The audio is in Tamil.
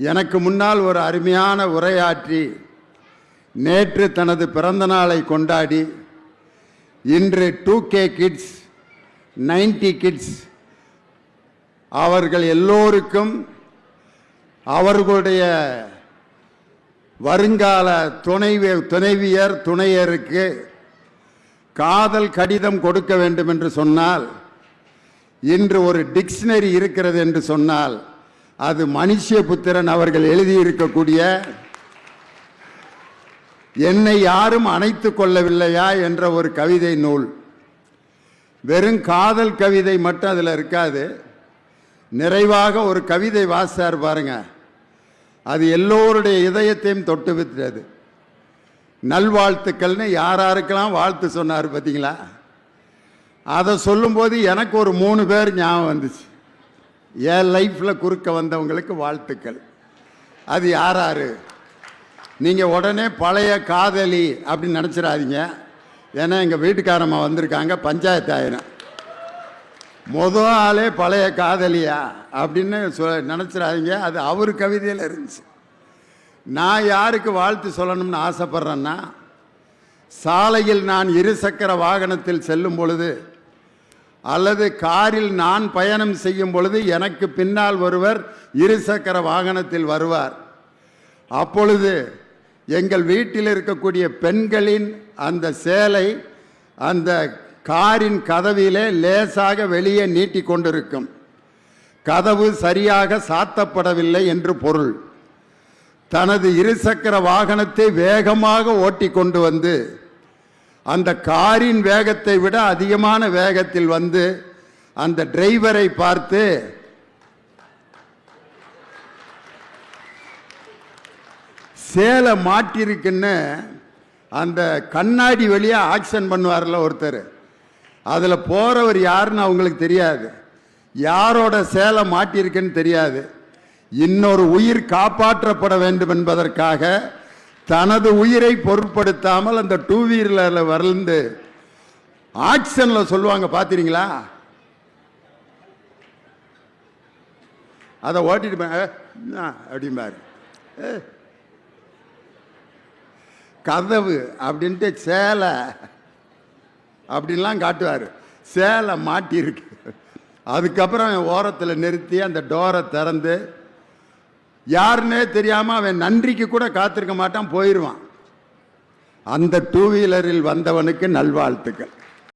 எனக்கு முன்னால் ஒரு அருமையான உரையாற்றி நேற்று தனது பிறந்த நாளை கொண்டாடி இன்று two K kids ninety kids அவர்கள் எல்லோருக்கும் அவர்களுடைய வருங்கால துணைவி துணைவியர் துணையருக்கு காதல் கடிதம் கொடுக்க வேண்டும் என்று சொன்னால் இன்று ஒரு டிக்ஷனரி இருக்கிறது என்று சொன்னால் அது மனுஷ்யபுத்திரன் அவர்கள் எழுதியிருக்கக்கூடிய என்னை யாரும் அணைத்து கொள்ளவில்லையா என்ற ஒரு கவிதை நூல். வெறும் காதல் கவிதை மட்டும் அதில் இருக்காது. நிறைவாக ஒரு கவிதை வாசார் பாருங்க. அது எல்லோருடைய இதயத்தையும் தொட்டு விட்டது நல்வாழ்த்துக்கள்னு யாராருக்கெல்லாம் வாழ்த்து சொன்னார் பார்த்தீங்களா அதை சொல்லும்போது எனக்கு ஒரு மூணு பேர் ஞாபகம் வந்துச்சு. என் லைஃப்பில் குறுக்க வந்தவங்களுக்கு வாழ்த்துக்கள். அது யார் யார் நீங்கள் உடனே பழைய காதலி அப்படின்னு நினச்சிடாதீங்க. ஏன்னா எங்கள் வீட்டுக்காரம்மா வந்திருக்காங்க பஞ்சாயத்து ஆயிரம். முத ஆளே பழைய காதலியா அப்படின்னு சொ நினச்சிடாதீங்க. அது அவர் கவிதையில் இருந்துச்சு. நான் யாருக்கு வாழ்த்து சொல்லணும்னு ஆசைப்பட்றேன்னா சாலையில் நான் இருசக்கர வாகனத்தில் செல்லும் பொழுது அல்லது காரில் நான் பயணம் செய்யும் பொழுது எனக்கு பின்னால் ஒருவர் இருசக்கர வாகனத்தில் வருவார். அப்பொழுது எங்கள் வீட்டில் இருக்கக்கூடிய பெண்களின் அந்த சேலை அந்த காரின் கதவிலே லேசாக வெளியே நீட்டி கொண்டிருக்கும். கதவு சரியாக சாத்தப்படவில்லை என்று பொருள். தனது இருசக்கர வாகனத்தை வேகமாக ஓட்டி கொண்டு வந்து அந்த காரின் வேகத்தை விட அதிகமான வேகத்தில் வந்து அந்த டிரைவரை பார்த்து சேலை மாட்டிருக்குன்னு அந்த கண்ணாடி வழியாக ஆக்ஷன் பண்ணுவார்ல ஒருத்தர். அதில் போகிறவர் யாருன்னு அவங்களுக்கு தெரியாது. யாரோட சேலை மாட்டியிருக்குன்னு தெரியாது. இன்னொரு உயிர் காப்பாற்றப்பட வேண்டும் என்பதற்காக தனது உயிரை பொருட்படுத்தாமல் அந்த டூ வீலரில் வளர்ந்து ஆக்ஷனில் சொல்லுவாங்க பார்த்துறீங்களா அதை ஓட்டிட்டு போ- அப்படிம்பாரு. ஏ, கதவு அப்படின்ட்டு சேலை அப்படின்லாம் காட்டுவார். சேலை மாட்டியிருக்கு. அதுக்கப்புறம் ஓரத்தில் நிறுத்தி அந்த டோரை திறந்து யாருன்னே தெரியாமல் அவன் நன்றிக்கு கூட காத்திருக்க மாட்டான் போயிடுவான் அந்த டூ வீலரில் வந்தவனுக்கு நல்வாழ்த்துக்கள்.